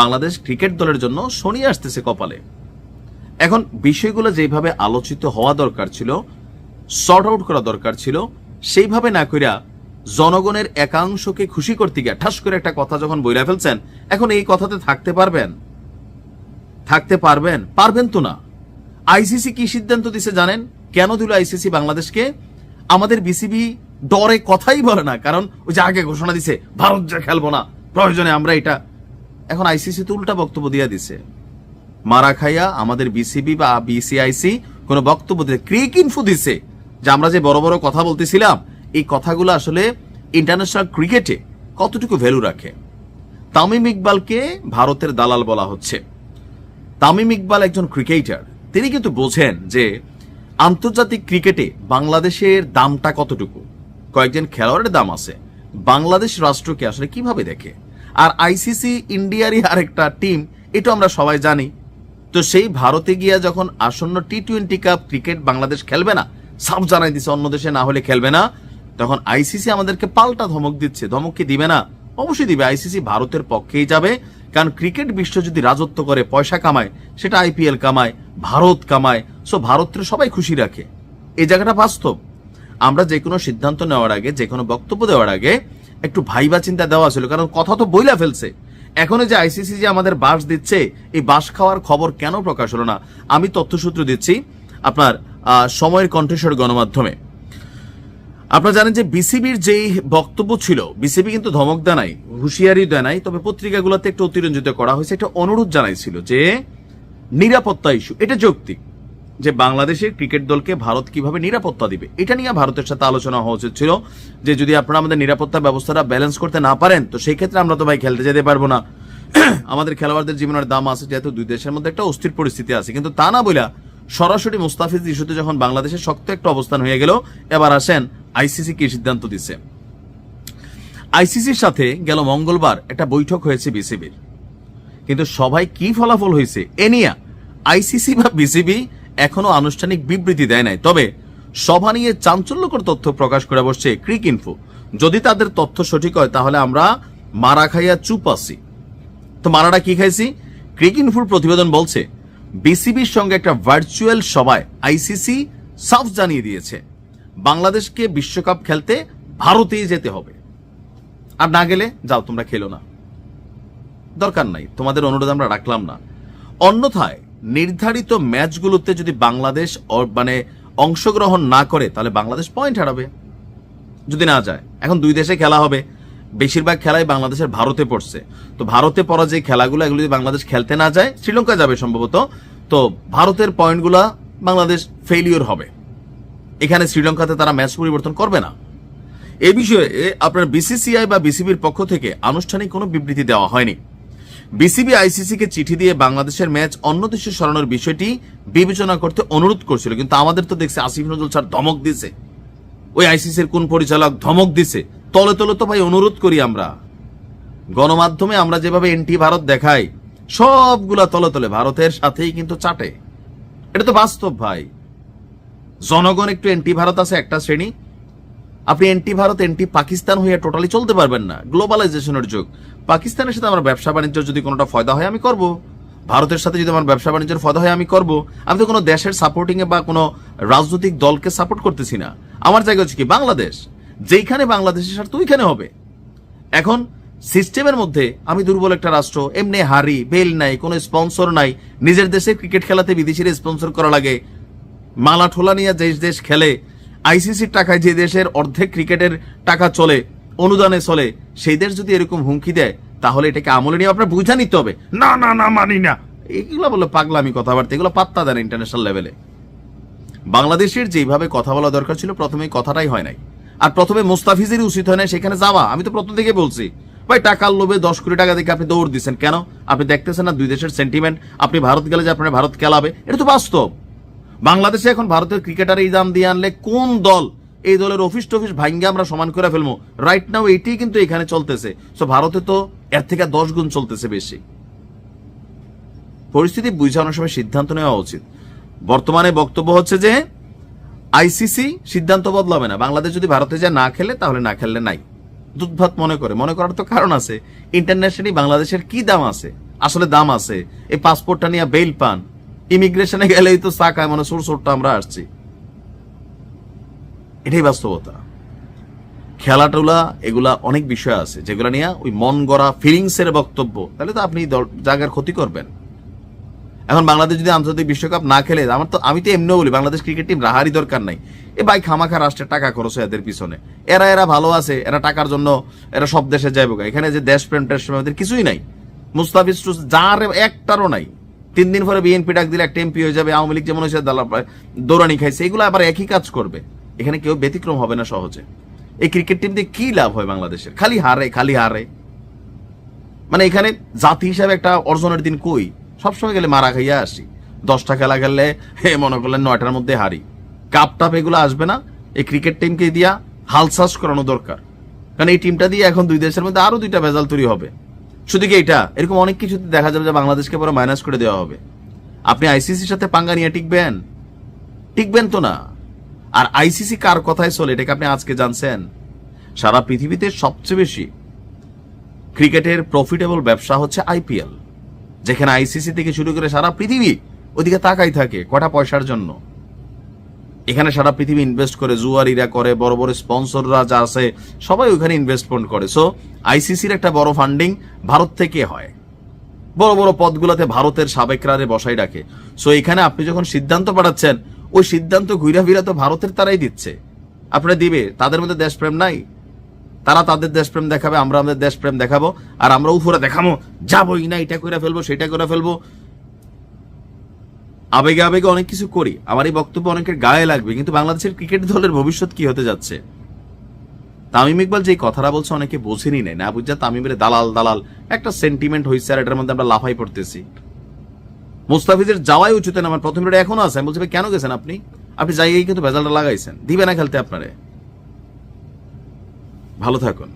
Bangladesh cricket দলের জন্য শনি আসতেছে কপালে। এখন বিষয়গুলো যেভাবে আলোচিত হওয়া দরকার ছিল সর্ট আউট করা দরকার ছিল, সেইভাবে না কইরা জনগণের একাংশকে খুশি করতে গিয়ে ঠাস করে একটা কথা যখন বইরা ফেলছেন, এখন এই কথাতে থাকতে পারবেন? থাকতে পারবেন? পারবেন তো না। আইসিসি কি সিদ্ধান্ত দিছে জানেন? কেন দিল আইসিসি বাংলাদেশকে? আমাদের বিসিবি ডরে কথাই বলে না, কারণ ওই যে আগে ঘোষণা দিছে, ভারত যা খেলব না, প্রয়োজনে আমরা এটা এখন আইসিসি তো উল্টা বক্তব্য দিয়ে দিছে। মারা খাইয়া আমাদের বিসিবি বা বিসিআইসি কোনো বক্তব্য দিতে ক্রিক ইনফো দিছে? যে আমরা যে বড় বড় কথা বলতেছিলাম, এই কথাগুলো আসলে ইন্টারন্যাশনাল ক্রিকেটে কতটুকু ভ্যালু রাখে? তামিম ইকবালকে ভারতের দালাল বলা হচ্ছে। তামিম ইকবাল একজন ক্রিকেটার তিনি কিন্তু বোঝেন যে আন্তর্জাতিক ক্রিকেটে বাংলাদেশের দামটা কতটুকু? কয়েকজন খেলোয়াড়ের দাম আছে। বাংলাদেশ রাষ্ট্রকে আসলে কীভাবে দেখে? আর আইসিসি ইন্ডিয়ারই আরেকটা টিম এটা আমরা সবাই জানি। তো সেই ভারতে গিয়া যখন আসন্ন T twenty cup cricket Bangladesh খেলবে না, সাফ জানাই দিছে, অন্য দেশে না হলে খেলবে না। তখন আইসিসি আমাদেরকে পাল্টা ধমক দিচ্ছে। ধমক কি দিবে না? অবশ্যই দিবে। আইসিসি ভারতের পক্ষেই যাবে। কারণ ক্রিকেট বিশ্ব যদি রাজত্ব করে, পয়সা কামায়, সেটা আইপিএল কামায়, ভারত কামায় সো ভারতের সবাই খুশি রাখে। এই জায়গাটা বাস্তব। আমরা যে কোনো সিদ্ধান্ত নেওয়ার আগে যে কোনো বক্তব্য দেওয়ার আগে একটু ভাইবা চিন্তা দেওয়া ছিল, কারণ কথা তো বইলা ফেলছে। এখনও যে আইসিসি যে আমাদের বাস দিচ্ছে, এই বাস খাওয়ার খবর কেন প্রকাশ হলো না? আমি তথ্যসূত্র দিচ্ছি আপনার সময়ের কণ্ঠস্বর গণমাধ্যমে। আপনারা জানেন যে বিসিবির যেই বক্তব্য ছিল, বিসিবি কিন্তু ধমক দেয় নাই, হুঁশিয়ারি দেয় নাই, তবে পত্রিকাগুলোতে একটু অতিরঞ্জিত করা হয়েছে, একটা অনুরোধ জানাইছিল যে নিরাপত্তা ইস্যু, এটা যৌক্তিক। যে বাংলাদেশের ক্রিকেট দলকে ভারত কীভাবে নিরাপত্তা দিবে, এটা নিয়ে ভারতের সাথে আলোচনা হওয়া উচিত ছিল। যে যদি আপনারা আমাদের নিরাপত্তা ব্যবস্থাটা ব্যালেন্স করতে না পারেন, তো সেই ক্ষেত্রে আমরা তো ভাই খেলতে যেতে পারব না। আমাদের খেলোয়াড়দের জীবনের দাম আছে, যেহেতু দুই দেশের মধ্যে একটা অস্থির পরিস্থিতি আছে। কিন্তু তা না বইলা সরাসরি মুস্তাফিজ ইস্যুতে যখন বাংলাদেশের শক্ত একটা অবস্থান হয়ে গেল, এবার আসেন আইসিসি কি সিদ্ধান্ত দিছে আইসিসির সাথে গেল মঙ্গলবার একটা বৈঠক হয়েছে বিসিবির। কিন্তু সবাই কি ফলাফল হয়েছে এনিয়া আইসিসি বা বিসিবি এখনও আনুষ্ঠানিক বিবৃতি দেয় নাই। তবে সভা নিয়ে চাঞ্চল্যকর তথ্য প্রকাশ করে বসছে ক্রিক ইনফো। যদি তাদের তথ্য সঠিক হয়, তাহলে আমরা মারা খাইয়া চুপ আছি। তো মারাটা কি খাইছি? ক্রিক ইনফোর প্রতিবেদন বলছে, বিসিবির সঙ্গে একটা ভার্চুয়াল সভায় আইসিসি সাফ জানিয়ে দিয়েছে, বাংলাদেশকে বিশ্বকাপ খেলতে ভারতেই যেতে হবে। আর না গেলে যাও, তোমরা খেলো না। দরকার নাই, তোমাদের অনুরোধ আমরা রাখলাম না। অন্যথায় নির্ধারিত ম্যাচগুলোতে যদি বাংলাদেশ মানে অংশগ্রহণ না করে, তাহলে বাংলাদেশ পয়েন্ট হারাবে। যদি না যায়, এখন দুই দেশে খেলা হবে। বেশিরভাগ খেলাই বাংলাদেশের ভারতে পড়ছে। তো ভারতে পড়া যে খেলাগুলো, এগুলো যদি বাংলাদেশ খেলতে না যায়, শ্রীলঙ্কা যাবে সম্ভবত। তো ভারতের পয়েন্টগুলা বাংলাদেশ ফেলিওর হবে। এখানে শ্রীলঙ্কাতে তারা ম্যাচ পরিবর্তন করবে না। এ বিষয়ে আপনার বিসিসিআই বা বিসিবির পক্ষ থেকে আনুষ্ঠানিক কোনো বিবৃতি দেওয়া হয়নি। বিসিবি আইসিসিকে চিঠি দিয়ে বাংলাদেশের ম্যাচ অন্য দেশে সরানোর বিষয়টি বিবেচনা করতে অনুরোধ করছিল, কিন্তু আমাদের তো দেখছি আসিফ নজরুল স্যার ধমক দিছে। ওই আইসিসির কোন পরিচালক ধমক দিছে? তলে তলে তো ভাই অনুরোধ করি আমরা। গণমাধ্যমে আমরা যেভাবে এনটি ভারত দেখাই, সবগুলা তলে তলে ভারতের সাথেই কিন্তু চাটে। এটা তো বাস্তব ভাই। জনগণ একটু এন্টি ভারত আছে একটা শ্রেণি আপনি এন্টি ভারত, এন্টি পাকিস্তান হয়ে টোটালি চলতে পারবেন না। গ্লোবালাইজেশনের যুগ। পাকিস্তানের সাথে আমার ব্যবসা বাণিজ্য যদি কোনোটা ফয়দা হয়, আমি করব। ভারতের সাথে যদি আমার ব্যবসা বাণিজ্যের ফয়দা হয়, আমি করব। আমি তো কোনো দেশের সাপোর্টিং এ বা কোনো রাজনৈতিক দলকে সাপোর্ট করতেছি না। আমার জায়গা হচ্ছে কি, বাংলাদেশ। যেইখানে বাংলাদেশের স্বার্থ, ওইখানে হবে। এখন সিস্টেমের মধ্যে আমি দুর্বল একটা রাষ্ট্র, এমনি হারি, বেল নাই, কোনো স্পন্সর নাই। নিজের দেশে ক্রিকেট খেলাতে বিদেশিরা স্পন্সর করা লাগে। মালা ঠোলা নিয়ে যে দেশ খেলে আইসিসির টাকায় যে দেশের অর্ধেক ক্রিকেটের টাকা চলে অনুদানে চলে সেই দেশ যদি এরকম হুমকি দেয় তাহলে এটাকে আমলে নিয়ে আপনার বুঝা নিতে হবে। না না না মানি না। এগুলো বলে পাগলামি কথাবার্তা এগুলো পাত্তা দেন ইন্টারন্যাশনাল লেভেলে বাংলাদেশের যেভাবে কথা বলা দরকার ছিল প্রথমে কথাটাই হয় নাই। আর প্রথমে মুস্তাফিজেরই উচিত হয় না সেখানে যাওয়া। আমি তো প্রথম থেকে বলছি ভাই টাকার লোভে দশ কোটি টাকা দেখে আপনি দৌড় দিচ্ছেন। কেন? আপনি দেখতেছেন না দুই দেশের সেন্টিমেন্ট আপনি ভারত গেলে যে আপনার ভারত খেলাবে এটা তো বাস্তব। বাংলাদেশে এখন ভারতের ক্রিকেটার এই দাম দিয়ে আনলে কোন দল এই দলের অফিস টফিস ভাঙ্গে আমরা সমান করে ফেলব রাইট নাও এইটাই কিন্তু এখানে চলতেছে। সো ভারতে তো এর থেকে দশ গুণ চলতেছে বেশি। পরিস্থিতি বুঝানোর সময় সিদ্ধান্ত নেওয়া উচিত। বর্তমানে বক্তব্য হচ্ছে যে আইসিসি সিদ্ধান্ত বদলাবে না। বাংলাদেশ যদি ভারতে যায় না খেলে, তাহলে না খেললে নাই। দুধভাত মনে করে। মনে করার তো কারণ আছে। ইন্টারন্যাশনালি বাংলাদেশের কি দাম আছে? আসলে দাম আছে। এই পাসপোর্টটা নিয়ে বেল পান। ইমিগ্রেশনে গেলেই তো চাকায় মানে সোর সোরটা আমরা আসছি। এটাই বাস্তবতা। খেলাটুলা, এগুলা অনেক বিষয় আছে, যেগুলো নিয়ে ওই মন গড়া ফিলিংস এর বক্তব্য। তাহলে তো আপনি জায়গার ক্ষতি করবেন। এখন বাংলাদেশ যদি আন্তর্জাতিক বিশ্বকাপ না খেলে, আমার তো আমি তো এমনিও বলি, বাংলাদেশ ক্রিকেট টিম রাহারই দরকার নাই। এ ভাই খামাখা রাষ্ট্রের টাকা খরচ হয় এদের পিছনে। এরা এরা ভালো আছে, এরা টাকার জন্য এরা সব দেশে যাইব। এখানে যে দেশপ্রেম টেশপ্রেম এদের কিছুই নাই। মুস্তাফিজ যার একটারও নাই। তিন দিন পরে বিএনপি ডাক দিলে একটা এমপি হয়ে যাবে, আওয়ামী লীগ যেমন হয়েছে দালা দৌড়ানি খাইছে, এগুলো আবার একই কাজ করবে। এখানে কেউ ব্যতিক্রম হবে না সহজে। এই ক্রিকেট টিম দিয়ে কি লাভ হয় বাংলাদেশের? খালি হারে খালি হারে। মানে এখানে জাতি হিসাবে একটা অর্জনের দিন কই? সবসময় গেলে মারা খাইয়া আসি। দশটা খেলা খেললে, হে, মনে করলেন নয়টার মধ্যে হারি। কাপ টাপ এগুলো আসবে না। এই ক্রিকেট টিমকে দিয়া হালসাস করানো দরকার। কারণ এই টিমটা দিয়ে এখন দুই দেশের মধ্যে আরও দুইটা ভেজাল তৈরি হবে। শুধু কি এটা? এরকম অনেক কিছু দেখা যাবে যে বাংলাদেশকে পরে মাইনাস করে দেওয়া হবে। আপনি আইসিসির সাথে পাঙ্গা নিয়ে টিকবেন? টিকবেন তো না। আর আইসিসি কার কথায় চলে, এটাকে আপনি আজকে জানছেন? সারা পৃথিবীতে সবচেয়ে বেশি ক্রিকেটের প্রফিটেবল ব্যবসা হচ্ছে আইপিএল যেখানে আইসিসি থেকে শুরু করে সারা পৃথিবী ওদিকে তাকাই থাকে কটা পয়সার জন্য। এখানে সারা পৃথিবী ইনভেস্ট করে, জুয়ারিরা করে, বড় বড় স্পন্সররা যা আছে, সবাই ওখানে ইনভেস্টমেন্ট করে। সো আইসিসির একটা বড় ফান্ডিং ভারত থেকে হয়। বড় বড় পদগুলোতে ভারতের সাবেকরারে বসাই রাখে সো এখানে আপনি যখন সিদ্ধান্ত পাঠাচ্ছেন, ওই সিদ্ধান্ত ঘুরা ফিরা তো ভারতের তারাই দিচ্ছে। আপনারা দিবে, তাদের মধ্যে দেশপ্রেম নাই। তারা তাদের দেশপ্রেম দেখাবে, আমরা আমাদের দেশপ্রেম দেখাবো, আর আমরা উপরে দেখাবো যাবোই না, এটা করে ফেলব, সেটা করে ফেলব। আবেগে আবেগে অনেক কিছু করি। আমার এই বক্তব্য অনেকের গায়ে লাগবে, কিন্তু বাংলাদেশের ক্রিকেট দলের ভবিষ্যৎ কি হতে যাচ্ছে? তামিম ইকবাল যে কথাটা বলছে অনেকে বোঝেনি নাই। না বুঝা তামিমের দালাল দালাল, একটা সেন্টিমেন্ট হয়েছে আর এটার মধ্যে আমরা লাফাই পড়তেছি। মুস্তাফিজের যাওয়াই উচিত না, আমার প্রথম রেটে এখনও আছে। আমি বলছি কেন গেছেন আপনি? আপনি জায়গায় কিন্তু ভেজালটা লাগাইছেন। দিবে না খেলতে আপনারে। ভালো থাকুন।